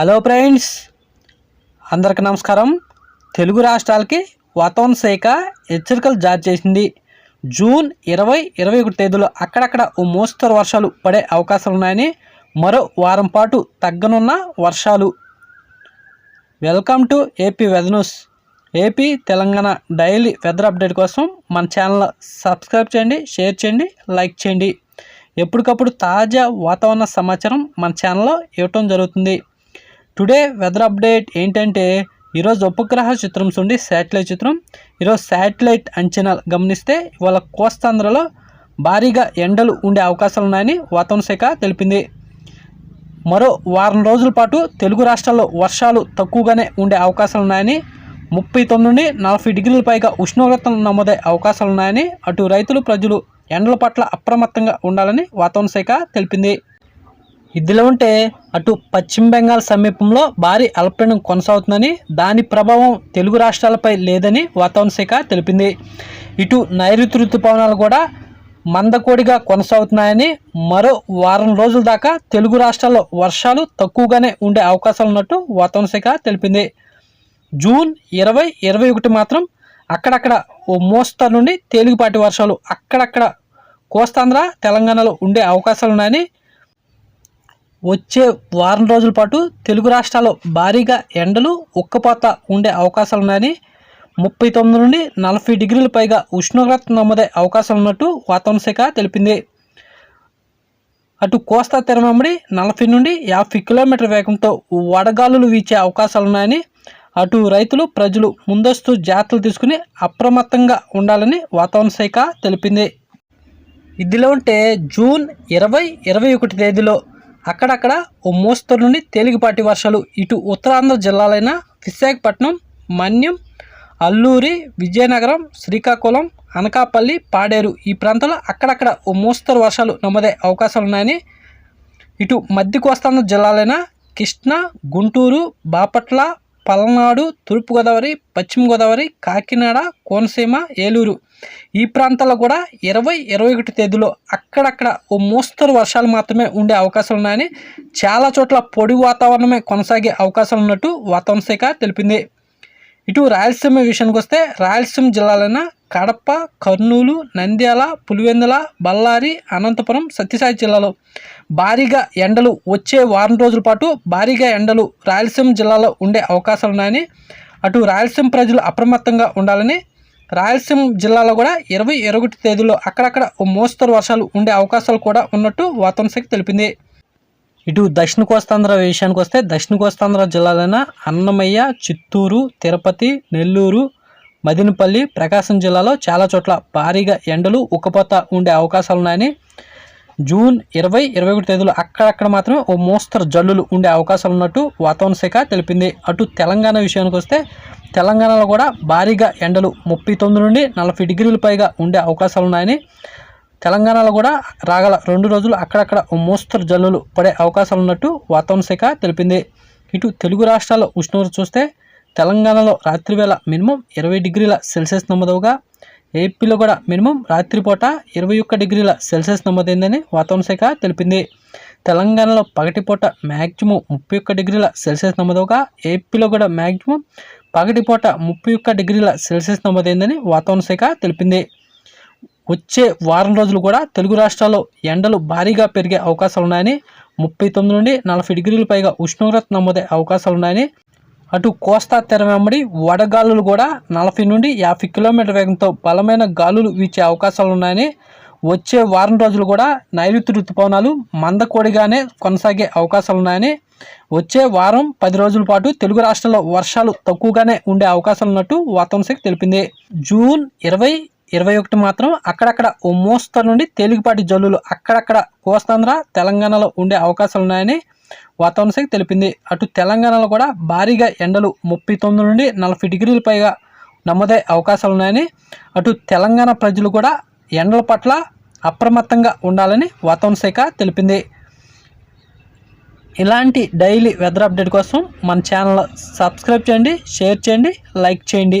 Hello friends అందరికి నమస్కారం. తెలుగు రాష్ట్రాలకి వాతావరణ శాఖ హెచ్చరికలు జారీ చేసింది. జూన్ ఇరవై ఇరవై ఒకటి తేదీలో అక్కడక్కడ ఓ మోస్తరు వర్షాలు పడే అవకాశాలు ఉన్నాయని మరో వారం పాటు తగ్గనున్న వర్షాలు. Welcome to AP weather news. AP Telangana daily weather update కోసం మన ఛానల్ సబ్స్క్రైబ్ చేయండి షేర్ చేయండి లైక్ చేయండి. ఎప్పటికప్పుడు తాజా వాతావరణ సమాచారం మన ఛానల్లో ఇవ్వటం జరుగుతుంది. టుడే వెదర్ అప్డేట్ ఏంటంటే ఈరోజు ఉపగ్రహ చిత్రం చూడండి శాటిలైట్ చిత్రం. ఈరోజు శాటిలైట్ అంచనాలు గమనిస్తే ఇవాళ కోస్తాంధ్రలో భారీగా ఎండలు ఉండే అవకాశాలు ఉన్నాయని వాతావరణ శాఖ తెలిపింది. మరో వారం రోజుల పాటు తెలుగు రాష్ట్రాల్లో వర్షాలు తక్కువగానే ఉండే అవకాశాలు ఉన్నాయని ముప్పై తొమ్మిది నుండి నలభై డిగ్రీల పైగా ఉష్ణోగ్రతలు నమోదే అవకాశాలు ఉన్నాయని అటు రైతులు ప్రజలు ఎండల పట్ల అప్రమత్తంగా ఉండాలని వాతావరణ శాఖ తెలిపింది. ఇదిలో ఉంటే అటు పశ్చిమ బెంగాల్ సమీపంలో భారీ అల్పపీడనం కొనసాగుతుందని దాని ప్రభావం తెలుగు రాష్ట్రాలపై లేదని వాతావరణ శాఖ తెలిపింది. ఇటు నైరుతి ఋతుపవనాలు కూడా మందకోడిగా కొనసాగుతున్నాయని మరో వారం రోజుల దాకా తెలుగు రాష్ట్రాల్లో వర్షాలు తక్కువగానే ఉండే అవకాశాలు ఉన్నట్టు వాతావరణ శాఖ తెలిపింది. జూన్ ఇరవై ఇరవై ఒకటి మాత్రం అక్కడక్కడ ఓ మోస్తరు నుండి తేలికపాటి వర్షాలు అక్కడక్కడ కోస్తాంధ్ర తెలంగాణలో ఉండే అవకాశాలు ఉన్నాయని వచ్చే వారం రోజుల పాటు తెలుగు రాష్ట్రాల్లో భారీగా ఎండలు ఉక్కపోత ఉండే అవకాశాలు ఉన్నాయని ముప్పై తొమ్మిది నుండి నలభై డిగ్రీల పైగా ఉష్ణోగ్రత నమోదే అవకాశాలు ఉన్నట్టు వాతావరణ శాఖ తెలిపింది. అటు కోస్తా తెరమమ్మడి నలభై నుండి యాభై కిలోమీటర్ వేగంతో వడగాలులు వీచే అవకాశాలు ఉన్నాయని అటు రైతులు ప్రజలు ముందస్తు జాగ్రత్తలు తీసుకుని అప్రమత్తంగా ఉండాలని వాతావరణ శాఖ తెలిపింది. ఇదిలో ఉంటే జూన్ ఇరవై ఇరవై ఒకటి తేదీలో అక్కడక్కడ ఓ మోస్తరు నుండి తేలికపాటి వర్షాలు ఇటు ఉత్తరాంధ్ర జిల్లాలైన విశాఖపట్నం మన్యం అల్లూరి విజయనగరం శ్రీకాకుళం అనకాపల్లి పాడేరు ఈ ప్రాంతాల్లో అక్కడక్కడ ఓ మోస్తరు వర్షాలు నమోదే అవకాశాలున్నాయని ఇటు మధ్య కోస్తాంధ్ర జిల్లాలైన కృష్ణా గుంటూరు బాపట్ల పల్నాడు తూర్పుగోదావరి పశ్చిమ గోదావరి కాకినాడ కోనసీమ ఏలూరు. ఈ ప్రాంతాల్లో కూడా ఇరవై ఇరవై ఒకటి తేదీలో అక్కడక్కడ ఓ మోస్తరు వర్షాలు మాత్రమే ఉండే అవకాశాలు ఉన్నాయని చాలా చోట్ల పొడి వాతావరణమే కొనసాగే అవకాశాలు ఉన్నట్టు వాతావరణ శాఖ తెలిపింది. ఇటు రాయలసీమ విషయానికి వస్తే రాయలసీమ జిల్లాలైన కడప కర్నూలు నంద్యాల పులివెందుల బళ్ళారి అనంతపురం సత్యసాయి జిల్లాలో భారీగా ఎండలు వచ్చే వారం రోజుల పాటు భారీగా ఎండలు రాయలసీమ జిల్లాలో ఉండే అవకాశాలు ఉన్నాయని అటు రాయలసీమ ప్రజలు అప్రమత్తంగా ఉండాలని రాయలసీమ జిల్లాలో కూడా ఇరవై ఇరవై ఒకటి తేదీలో అక్కడక్కడ ఓ మోస్తరు వర్షాలు ఉండే అవకాశాలు కూడా ఉన్నట్టు వాతావరణ శాఖ తెలిపింది. ఇటు దక్షిణ కోస్తాంధ్ర విషయానికి వస్తే దక్షిణ కోస్తాంధ్ర జిల్లాలైన అన్నమయ్య చిత్తూరు తిరుపతి నెల్లూరు మదినపల్లి ప్రకాశం జిల్లాలో చాలా చోట్ల భారీగా ఎండలు ఉక్కపోత ఉండే అవకాశాలు ఉన్నాయని జూన్ ఇరవై ఇరవై ఒకటి తేదీలో అక్కడక్కడ మాత్రమే ఓ మోస్తరు జల్లులు ఉండే అవకాశాలు ఉన్నట్టు వాతావరణ శాఖ తెలిపింది. అటు తెలంగాణ విషయానికి వస్తే తెలంగాణలో కూడా భారీగా ఎండలు ముప్పై తొమ్మిది నుండి నలభై డిగ్రీల పైగా ఉండే అవకాశాలు ఉన్నాయని తెలంగాణలో కూడా రాగల రెండు రోజులు అక్కడక్కడ మోస్తరు జల్లులు పడే అవకాశాలు ఉన్నట్టు వాతావరణ శాఖ తెలిపింది. ఇటు తెలుగు రాష్ట్రాల్లో ఉష్ణోగ్రత చూస్తే తెలంగాణలో రాత్రివేళ మినిమం ఇరవై డిగ్రీల సెల్సియస్ నమోదవగా ఏపీలో కూడా మినిమం రాత్రిపూట ఇరవై ఒక్క డిగ్రీల సెల్సియస్ నమోదైందని వాతావరణ శాఖ తెలిపింది. తెలంగాణలో పగటిపూట మ్యాక్సిమం ముప్పై ఒక్క డిగ్రీల సెల్సియస్ నమోదవగా ఏపీలో కూడా మ్యాక్సిమం పగటిపూట ముప్పై ఒక్క డిగ్రీల సెల్సియస్ నమోదైందని వాతావరణ శాఖ తెలిపింది. వచ్చే వారం రోజులు కూడా తెలుగు రాష్ట్రాల్లో ఎండలు భారీగా పెరిగే అవకాశాలు ఉన్నాయని ముప్పై తొమ్మిది నుండి నలభై డిగ్రీల పైగా ఉష్ణోగ్రత నమోదే అవకాశాలు ఉన్నాయని అటు కోస్తా తెర వెంబడి వడగాలులు కూడా నలభై నుండి యాభై కిలోమీటర్ వేగంతో బలమైన గాలులు వీచే అవకాశాలు ఉన్నాయని వచ్చే వారం రోజులు కూడా నైరుతి ఋతుపవనాలు మందకోడిగానే కొనసాగే అవకాశాలు ఉన్నాయని వచ్చే వారం పది రోజుల పాటు తెలుగు రాష్ట్రాల్లో వర్షాలు తక్కువగానే ఉండే అవకాశాలు ఉన్నట్టు వాతావరణ శాఖ తెలిపింది. జూన్ ఇరవై ఇరవై ఒకటి మాత్రం అక్కడక్కడ ఓ మోస్తరు నుండి తేలికపాటి జల్లులు అక్కడక్కడ కోస్తాంధ్ర తెలంగాణలో ఉండే అవకాశాలు ఉన్నాయని వాతావరణ శాఖ తెలిపింది. అటు తెలంగాణలో కూడా భారీగా ఎండలు ముప్పై తొమ్మిది నుండి నలభై డిగ్రీల పైగా నమోదయ్యే అవకాశాలు ఉన్నాయని అటు తెలంగాణ ప్రజలు కూడా ఎండల పట్ల అప్రమత్తంగా ఉండాలని వాతావరణ శాఖ తెలిపింది. ఇలాంటి డైలీ వెదర్ అప్డేట్ కోసం మన ఛానల్ సబ్స్క్రైబ్ చేయండి షేర్ చేయండి లైక్ చేయండి.